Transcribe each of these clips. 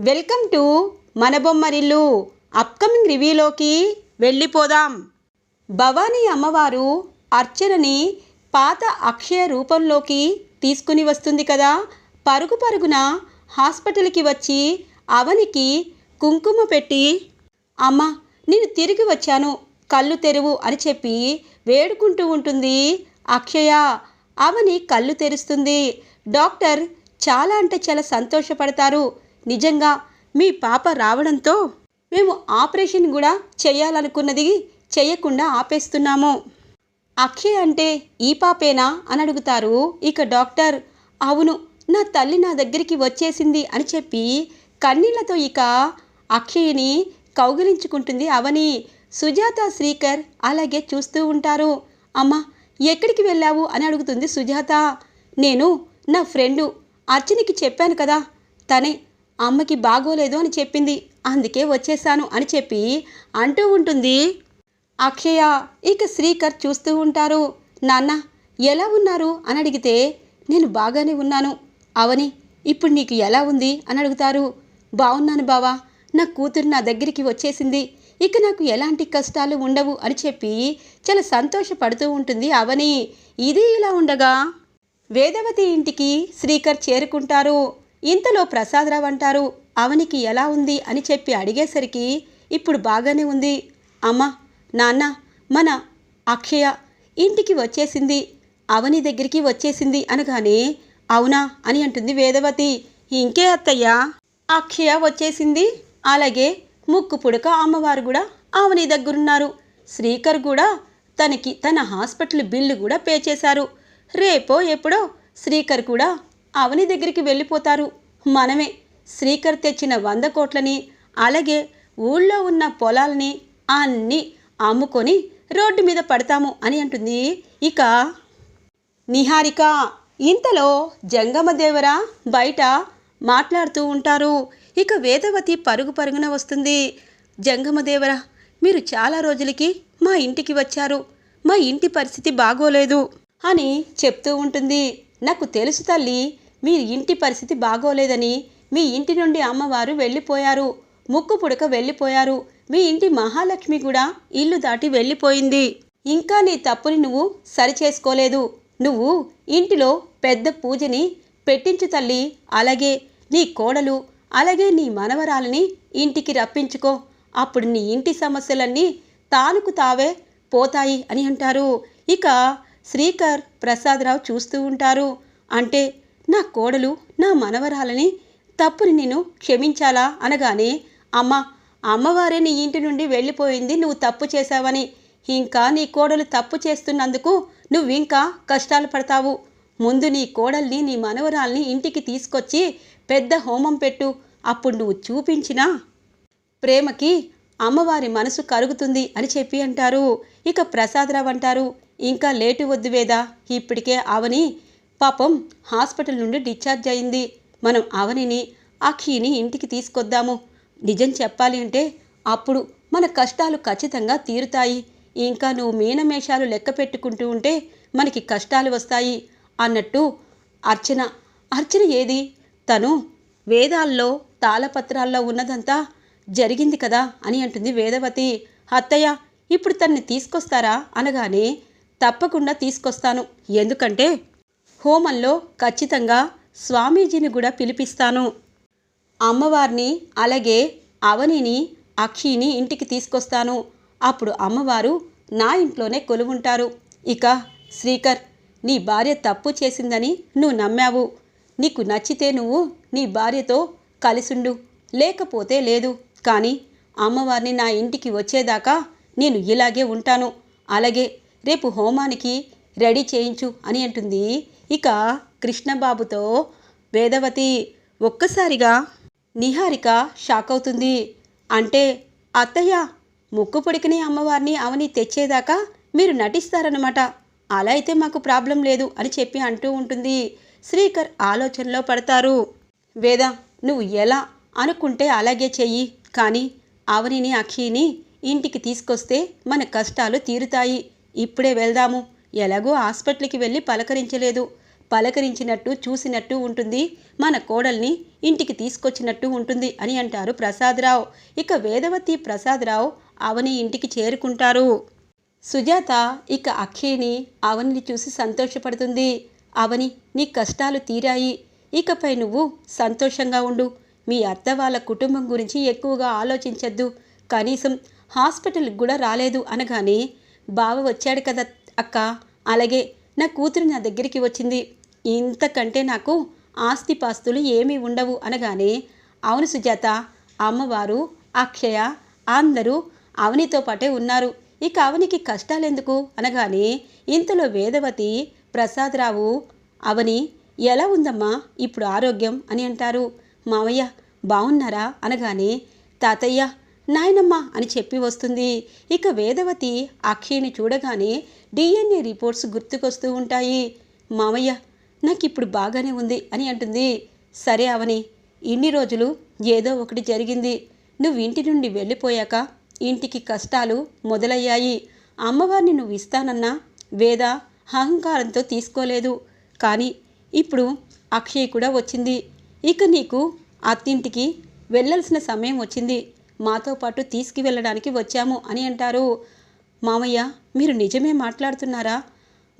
Welcome to మన Bommarillu upcoming రివ్యూలోకి వెళ్ళిపోదాం. భవానీ అమ్మవారు అర్చనని పాత అక్షయ రూపంలోకి తీసుకుని వస్తుంది కదా. పరుగు పరుగున హాస్పిటల్కి వచ్చి అవనికి కుంకుమ పెట్టి అమ్మ నేను తిరిగి వచ్చాను. కళ్ళు తెరువు అని చెప్పి వేడుకుంటూ ఉంటుంది అక్షయ. అవని కళ్ళు తెరుస్తుంది. డాక్టర్ చాలా అంటే చాలా సంతోషపడతారు. నిజంగా మీ పాప రావడంతో మేము ఆపరేషన్ కూడా చేయాలనుకున్నది చేయకుండా ఆపేస్తున్నాము. అక్షయ్ అంటే ఈ పాపేనా అని అడుగుతారు. ఇక డాక్టర్ అవును నా తల్లి నా దగ్గరికి వచ్చేసింది అని చెప్పి కన్నీళ్ళతో ఇక అక్షయ్ని కౌగిలించుకుంటుంది అవని. సుజాత శ్రీకర్ అలాగే చూస్తూ ఉంటారు. అమ్మ ఎక్కడికి వెళ్ళావు అని అడుగుతుంది సుజాత. నేను నా ఫ్రెండు అర్చనకి చెప్పాను కదా తనే అమ్మకి బాగోలేదు అని చెప్పింది. అందుకే వచ్చేసాను అని చెప్పి అంటూ ఉంటుంది. అక్షయ ఇక శ్రీకర్ చూస్తూ ఉంటారు. నాన్న ఎలా ఉన్నారు? అని అడిగితే నేను బాగానే ఉన్నాను. అవని ఇప్పుడు నీకు ఎలా ఉంది? అని అడుగుతారు. బాగున్నాను బావా. నా కూతురు నా దగ్గరికి వచ్చేసింది. ఇక నాకు ఎలాంటి కష్టాలు ఉండవు అని చెప్పి చాలా సంతోషపడుతూ ఉంటుంది అవని. ఇది ఇలా ఉండగా వేదవతి ఇంటికి శ్రీకర్ చేరుకుంటారు. ఇంతలో ప్రసాదరావు అంటారు అవనికి ఎలా ఉంది? అని చెప్పి అడిగేసరికి ఇప్పుడు బాగానే ఉంది. అమ్మ నాన్న మన అక్షయ ఇంటికి వచ్చేసింది అవని దగ్గరికి వచ్చేసింది అనగానే అవునా? అని అంటుంది వేదవతి. ఇంకే అత్తయ్య అక్షయ వచ్చేసింది అలాగే ముక్కు పుడక అమ్మవారు కూడా అవని దగ్గరున్నారు. శ్రీకర్ కూడా తనకి తన హాస్పిటల్ బిల్లు కూడా పే చేశారు. రేపో ఎప్పుడో శ్రీకర్ కూడా అవని దగ్గరికి వెళ్ళిపోతారు. మనమే శ్రీకర్ తెచ్చిన వంద కోట్లని అలాగే ఊళ్ళో ఉన్న పొలాలని అన్నీ అమ్ముకొని రోడ్డు మీద పడతాము అని అంటుంది. ఇక నిహారిక ఇంతలో జంగమదేవర బయట మాట్లాడుతూ ఉంటారు. ఇక వేదవతి పరుగు పరుగున వస్తుంది. జంగమదేవర మీరు చాలా రోజులకి మా ఇంటికి వచ్చారు. మా ఇంటి పరిస్థితి బాగోలేదు అని చెప్తూ ఉంటుంది. నాకు తెలుసు తల్లి మీ ఇంటి పరిస్థితి బాగోలేదని మీ ఇంటి నుండి అమ్మవారు వెళ్ళిపోయారు. ముక్కు పుడక వెళ్ళిపోయారు. మీ ఇంటి మహాలక్ష్మి కూడా ఇల్లు దాటి వెళ్ళిపోయింది. ఇంకా నీ తప్పుని నువ్వు సరిచేసుకోలేదు. నువ్వు ఇంటిలో పెద్ద పూజని పెట్టించు తల్లి. అలాగే నీ కోడలు అలాగే నీ మనవరాలని ఇంటికి రప్పించుకో. అప్పుడు నీ ఇంటి సమస్యలన్నీ తానుకు తావే పోతాయి అని అంటారు. ఇక శ్రీకర్ ప్రసాదరావు చూస్తూ ఉంటారు. అంటే నా కోడలు నా మనవరాలని తప్పుని నేను క్షమించాలా? అనగానే అమ్మ అమ్మవారే నీ ఇంటి నుండి వెళ్ళిపోయింది నువ్వు తప్పు చేశావని. ఇంకా నీ కోడలు తప్పు చేస్తున్నందుకు నువ్వు ఇంకా కష్టాలు పడతావు. ముందు నీ కోడల్ని నీ మనవరాల్ని ఇంటికి తీసుకొచ్చి పెద్ద హోమం పెట్టు. అప్పుడు నువ్వు చూపించిన ప్రేమకి అమ్మవారి మనసు కరుగుతుంది అని చెప్పి అంటారు. ఇక ప్రసాదరావు అంటారు. ఇంకా లేటు వద్దు వేదా. ఇప్పటికే అవని పాపం హాస్పిటల్ నుండి డిశ్చార్జ్ అయింది. మనం అవనిని అఖిని ఇంటికి తీసుకొద్దాము. నిజం చెప్పాలి అంటే అప్పుడు మన కష్టాలు ఖచ్చితంగా తీరుతాయి. ఇంకా నువ్వు మీనమేషాలు లెక్క పెట్టుకుంటూ ఉంటే మనకి కష్టాలు వస్తాయి అన్నట్టు అర్చన. అర్చన ఏది? తను వేదాల్లో తాళపత్రాల్లో ఉన్నదంతా జరిగింది కదా అని అంటుంది వేదవతి. అత్తయ్య ఇప్పుడు తన్ని తీసుకొస్తారా? అనగానే తప్పకుండా తీసుకొస్తాను. ఎందుకంటే హోమంలో ఖచ్చితంగా స్వామీజీని కూడా పిలిపిస్తాను. అమ్మవారిని అలాగే అవనిని అక్షిని ఇంటికి తీసుకొస్తాను. అప్పుడు అమ్మవారు నా ఇంట్లోనే కొలువుంటారు. ఇక శ్రీకర్ నీ భార్య తప్పు చేసిందని నువ్వు నమ్మావు. నీకు నచ్చితే నువ్వు నీ భార్యతో కలిసుండు. లేకపోతే లేదు. కానీ అమ్మవారిని నా ఇంటికి వచ్చేదాకా నేను ఇలాగే ఉంటాను. అలాగే రేపు హోమానికి రెడీ చేయించు అని అంటుంది. ఇక కృష్ణబాబుతో వేదవతి ఒక్కసారిగా నిహారిక షాక్ అవుతుంది అంటే అత్తయ్య ముక్కు పొడికిని అమ్మవారిని అవని తెచ్చేదాకా మీరు నటిస్తారనమాట అలా అయితే మాకు ప్రాబ్లం లేదు అని చెప్పి అంటూ ఉంటుంది. శ్రీకర్ ఆలోచనలో పడతారు. వేద నువ్వు ఎలా అనుకుంటే అలాగే చెయ్యి. కానీ అవనిని అక్షిని ఇంటికి తీసుకొస్తే మన కష్టాలు తీరుతాయి. ఇప్పుడే వెళ్దాము. ఎలాగో హాస్పిటల్కి వెళ్ళి పలకరించలేదు. పలకరించినట్టు చూసినట్టు ఉంటుంది. మన కోడల్ని ఇంటికి తీసుకొచ్చినట్టు ఉంటుంది అని అంటారు ప్రసాదరావు. ఇక వేదవతి ప్రసాదరావు అవని ఇంటికి చేరుకుంటారు. సుజాత ఇక అక్షయ్ని అవనిని చూసి సంతోషపడుతుంది. అవని నీ కష్టాలు తీరాయి. ఇకపై నువ్వు సంతోషంగా ఉండు. మీ అత్త వాళ్ళ కుటుంబం గురించి ఎక్కువగా ఆలోచించద్దు. కనీసం హాస్పిటల్కి కూడా రాలేదు అనగానే బావ వచ్చాడు కదా అక్క. అలాగే నా కూతురు నా దగ్గరికి వచ్చింది. ఇంతకంటే నాకు ఆస్తిపాస్తులు ఏమీ ఉండవు అనగానే అవును సుజాత అమ్మవారు అక్షయ అందరూ అవనితో పాటే ఉన్నారు. ఇక అవనికి కష్టాలెందుకు? అనగానే ఇంతలో వేదవతి ప్రసాదరావు అవని ఎలా ఉందమ్మా ఇప్పుడు ఆరోగ్యం అని అంటారు. మావయ్య బాగున్నారా అనగానే తాతయ్య నాయనమ్మ అని చెప్పి వస్తుంది. ఇక వేదవతి అక్షయ్ని చూడగానే డిఎన్ఏ రిపోర్ట్స్ గుర్తుకొస్తూ ఉంటాయి. మామయ్య నాకు ఇప్పుడు బాగానే ఉంది అని అంటుంది. సరే అవని ఇన్ని రోజులు ఏదో ఒకటి జరిగింది. నువ్వు ఇంటి నుండి వెళ్ళిపోయాక ఇంటికి కష్టాలు మొదలయ్యాయి. అమ్మవారిని నువ్వు ఇస్తానన్నా వేద అహంకారంతో తీసుకోలేదు. కానీ ఇప్పుడు అక్షయ్ కూడా వచ్చింది. ఇక నీకు అత్తింటికి వెళ్ళాల్సిన సమయం వచ్చింది. మాతో పాటు తీసుకువెళ్ళడానికి వచ్చాము అని అంటారు. మామయ్య మీరు నిజమే మాట్లాడుతున్నారా?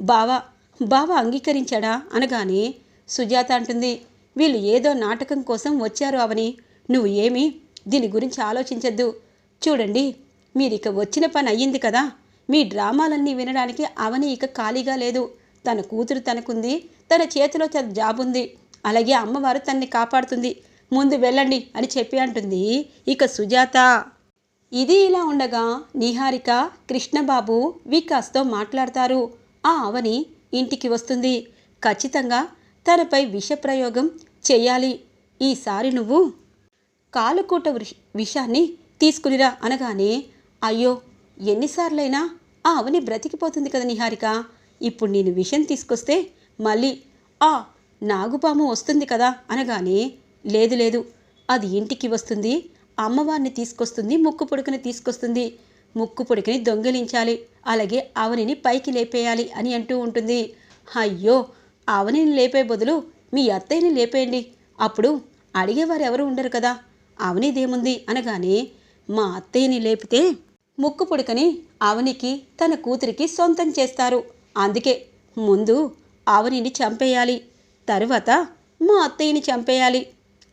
బావ బావ అంగీకరించాడా? అనగానే సుజాత అంటుంది. వీళ్ళు ఏదో నాటకం కోసం వచ్చారు అవని. నువ్వు ఏమి? దీని గురించి ఆలోచించద్దు. చూడండి మీరిక వచ్చిన పని అయ్యింది కదా. మీ డ్రామాలన్నీ వినడానికి అవని ఇక ఖాళీగా లేదు. తన కూతురు తనకుంది తన చేతిలో తన జాబ్ ఉంది అలాగే అమ్మవారు తన్ని కాపాడుతుంది. ముందు వెళ్ళండి అని చెప్పి అంటుంది ఇక సుజాత. ఇది ఇలా ఉండగా నిహారిక కృష్ణబాబు వికాస్తో మాట్లాడతారు. ఆ అవని ఇంటికి వస్తుంది. ఖచ్చితంగా తనపై విషప్రయోగం చెయ్యాలి ఈసారి నువ్వు కాలుకూట విషాన్ని తీసుకునిరా అనగానే అయ్యో ఎన్నిసార్లైనా ఆ అవని బ్రతికిపోతుంది కదా నిహారిక. ఇప్పుడు నేను విషం తీసుకొస్తే మళ్ళీ ఆ నాగుపాము వస్తుంది కదా అనగానే లేదు లేదు. అది ఇంటికి వస్తుంది. అమ్మవారిని తీసుకొస్తుంది ముక్కు పొడుకుని తీసుకొస్తుంది. ముక్కు పొడికిని దొంగిలించాలి. అలాగే అవనిని పైకి లేపేయాలి అని అంటూ ఉంటుంది. అయ్యో! అవనిని లేపే బదులు మీ అత్తయ్యని లేపేయండి. అప్పుడు అడిగేవారు ఎవరు ఉండరు కదా. అవనిదేముంది అనగానే మా అత్తయ్యని లేపితే ముక్కు పుడకని అవనికి తన కూతురికి సొంతం చేస్తారు. అందుకే ముందు అవనిని చంపేయాలి. తరువాత మా అత్తయ్యని చంపేయాలి.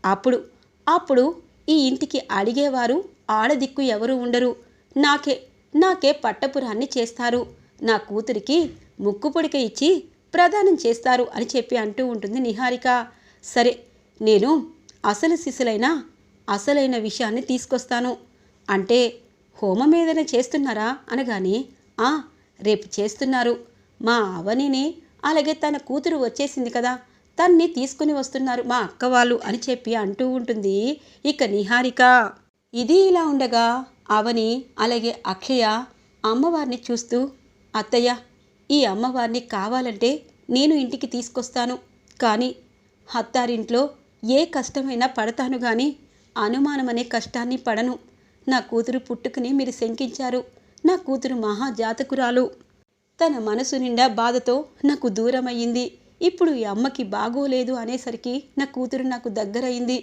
అప్పుడు అప్పుడు ఈ ఇంటికి అడిగేవారు ఆడదిక్కు ఎవరు ఉండరు. నాకే నాకే పట్టపురాన్ని చేస్తారు. నా కూతురికి ముక్కు పొడిక ఇచ్చి ప్రదానం చేస్తారు అని చెప్పి అంటూ ఉంటుంది నిహారిక. సరే నేను అసలు శిశులైన అసలైన విషయాన్ని తీసుకొస్తాను. అంటే హోమం ఏదైనా చేస్తున్నారా? అనగానే ఆ రేపు చేస్తున్నారు. మా అవనిని అలాగే తన కూతురు వచ్చేసింది కదా. తన్ని తీసుకుని వస్తున్నారు మా అక్క వాళ్ళు అని చెప్పి అంటూ ఉంటుంది. ఇక నిహారిక ఇది ఇలా ఉండగా అవని అలాగే అక్షయ అమ్మవారిని చూస్తూ అత్తయ్య ఈ అమ్మవారిని కావాలంటే నేను ఇంటికి తీసుకొస్తాను. కానీ అత్తారింట్లో ఏ కష్టమైనా పడతాను కానీ అనుమానం అనే కష్టాన్ని పడను. నా కూతురు పుట్టుకుని మీరు శంకించారు. నా కూతురు మహాజాతకురాలు. తన మనసు నిండా బాధతో నాకు దూరమయ్యింది. ఇప్పుడు ఈ అమ్మకి బాగోలేదు అనేసరికి నా కూతురు నాకు దగ్గరయింది.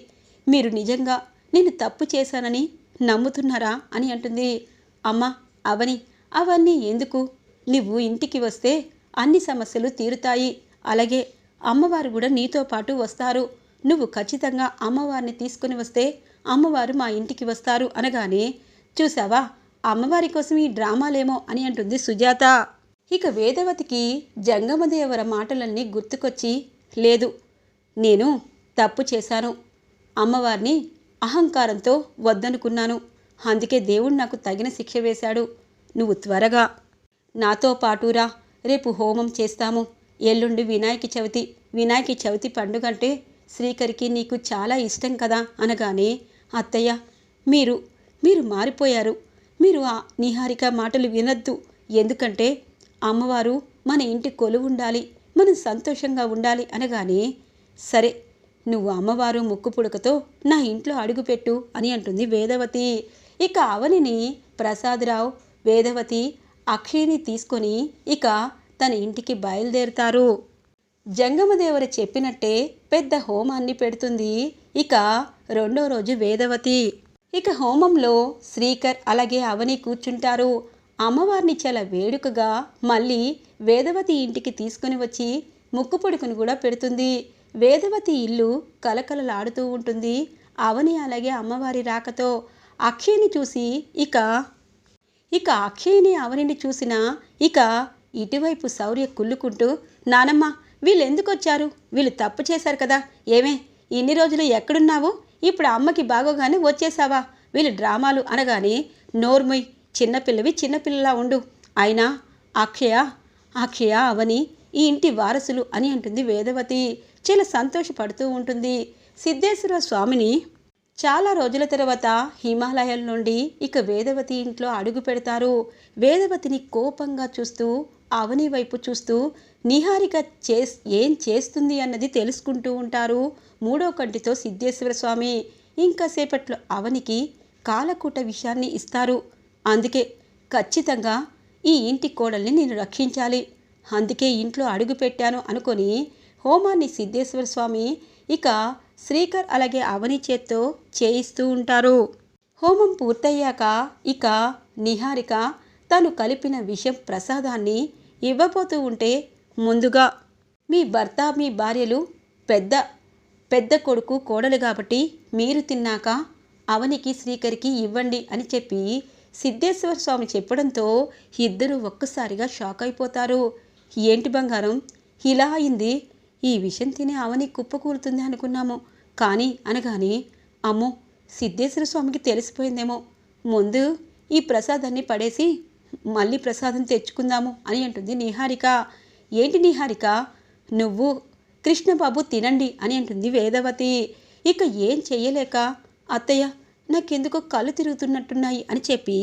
మీరు నిజంగా నేను తప్పు చేశానని నమ్ముతున్నారా అని అంటుంది. అమ్మ అవని అవన్నీ ఎందుకు? నువ్వు ఇంటికి వస్తే అన్ని సమస్యలు తీరుతాయి. అలాగే అమ్మవారు కూడా నీతో పాటు వస్తారు. నువ్వు ఖచ్చితంగా అమ్మవారిని తీసుకుని వస్తే అమ్మవారు మా ఇంటికి వస్తారు అనగానే చూసావా అమ్మవారి కోసం ఈ డ్రామాలేమో అని అంటుంది సుజాత. ఇక వేదవతికి జంగమదేవర మాటలన్నీ గుర్తుకొచ్చి లేదు నేను తప్పు చేశాను. అమ్మవారిని అహంకారంతో వద్దనుకున్నాను. అందుకే దేవుడు నాకు తగిన శిక్ష వేశాడు. నువ్వు త్వరగా నాతో పాటురా. రేపు హోమం చేస్తాము. ఎల్లుండి వినాయక చవితి. వినాయక చవితి పండుగ అంటే శ్రీకరికి నీకు చాలా ఇష్టం కదా అనగానే అత్తయ్య మీరు మీరు మారిపోయారు. మీరు ఆ నిహారిక మాటలు వినొద్దు. ఎందుకంటే అమ్మవారు మన ఇంటి కొలువు ఉండాలి మనం సంతోషంగా ఉండాలి అనగానే సరే నువ్వు అమ్మవారు ముక్కు పుడకతో నా ఇంట్లో అడుగుపెట్టు అని అంటుంది వేదవతి. ఇక అవనిని ప్రసాదరావు వేదవతి అక్షయ్ని తీసుకొని ఇక తన ఇంటికి బయలుదేరుతారు. జంగమదేవర చెప్పినట్టే పెద్ద హోమాన్ని పెడుతుంది ఇక రెండో రోజు వేదవతి. ఇక హోమంలో శ్రీకర్ అలాగే అవని కూర్చుంటారు. అమ్మవారిని చాలా వేడుకగా మళ్ళీ వేదవతి ఇంటికి తీసుకుని వచ్చి ముక్కు పొడుకుని కూడా పెడుతుంది. వేదవతి ఇల్లు కలకలలాడుతూ ఉంటుంది. అవని అలాగే అమ్మవారి రాకతో అక్షయ్ని చూసి ఇక ఇక అక్షయ్ని అవనిని చూసిన ఇక ఇటువైపు శౌర్య కుళ్ళుకుంటూ నానమ్మ వీళ్ళు ఎందుకు వచ్చారు వీళ్ళు తప్పు చేశారు కదా. ఏమే ఇన్ని రోజులు ఎక్కడున్నావు? ఇప్పుడు అమ్మకి బాగోగానే వచ్చేసావా వీళ్ళు డ్రామాలు అనగానే నోర్మొయ్ చిన్నపిల్లవి చిన్నపిల్లలా ఉండు. అయినా అక్షయ అక్షయ అవని ఈ ఇంటి వారసులు అని అంటుంది వేదవతి. చాలా సంతోషపడుతూ ఉంటుంది. సిద్ధేశ్వర స్వామిని చాలా రోజుల తర్వాత హిమాలయాల నుండి ఇక వేదవతి ఇంట్లో అడుగు పెడతారు. వేదవతిని కోపంగా చూస్తూ అవని వైపు చూస్తూ నిహారిక చేస్ ఏం చేస్తుంది అన్నది తెలుసుకుంటూ ఉంటారు మూడో కంటితో సిద్ధేశ్వర స్వామి. ఇంకా సేపట్లో అవనికి కాలకూట విషయాన్ని ఇస్తారు. అందుకే ఖచ్చితంగా ఈ ఇంటి కోడల్ని నేను రక్షించాలి. అందుకే ఇంట్లో అడుగు పెట్టాను అనుకొని హోమాన్ని సిద్ధేశ్వర స్వామి ఇక శ్రీకర్ అలాగే అవని చేత్తో చేయిస్తూ ఉంటారు. హోమం పూర్తయ్యాక ఇక నిహారిక తను కలిపిన విషం ప్రసాదాన్ని ఇవ్వబోతూ ఉంటే ముందుగా మీ భర్త మీ భార్యలు పెద్ద పెద్ద కొడుకు కోడలు కాబట్టి మీరు తిన్నాక అవనికి శ్రీకరికి ఇవ్వండి అని చెప్పి సిద్ధేశ్వర స్వామి చెప్పడంతో ఇద్దరు ఒక్కసారిగా షాక్ అయిపోతారు. ఏంటి బంగారం? ఇలా అయింది. ఈ విషయం తినే అవని కుప్పకూలుతుంది అనుకున్నాము. కానీ అనగానే అమ్మో సిద్ధేశ్వర స్వామికి తెలిసిపోయిందేమో. ముందు ఈ ప్రసాదాన్ని పడేసి మళ్ళీ ప్రసాదం తెచ్చుకుందాము అని అంటుంది నిహారిక. ఏంటి నిహారిక? నువ్వు కృష్ణబాబు తినండి అని అంటుంది వేదవతి. ఇక ఏం చెయ్యలేక అత్తయ్య నాకెందుకో కళ్ళు తిరుగుతున్నట్టున్నాయి అని చెప్పి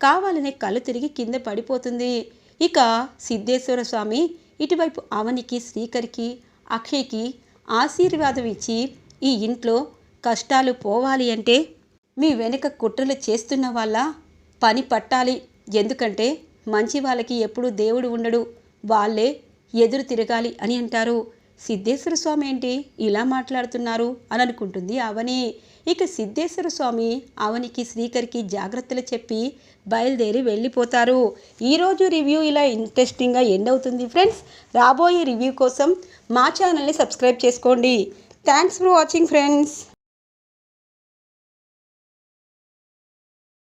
కావాలనే కళ్ళు తిరిగి కింద పడిపోతుంది. ఇక సిద్ధేశ్వర స్వామి ఇటువైపు అవనికి శ్రీకరికి అక్షయ్కి ఆశీర్వాదం ఇచ్చి ఈ ఇంట్లో కష్టాలు పోవాలి అంటే మీ వెనుక కుట్రలు చేస్తున్న వాళ్ళ పని పట్టాలి. ఎందుకంటే మంచి వాళ్ళకి ఎప్పుడూ దేవుడు ఉండడు. వాళ్ళే ఎదురు తిరగాలి అని అంటారు. సిద్ధేశ్వర స్వామి ఏంటి? ఇలా మాట్లాడుతున్నారు అని అనుకుంటుంది అవని ఇక సిద్ధేశ్వర స్వామి అవనికి శ్రీకరికి జాగ్రత్తలు చెప్పి బయలుదేరి వెళ్ళిపోతారు. ఈరోజు రివ్యూ ఇలా ఇంట్రెస్టింగ్గా ఎండ్ అవుతుంది ఫ్రెండ్స్ రాబోయే రివ్యూ కోసం మా ఛానల్ని సబ్స్క్రైబ్ చేసుకోండి. Thanks for watching friends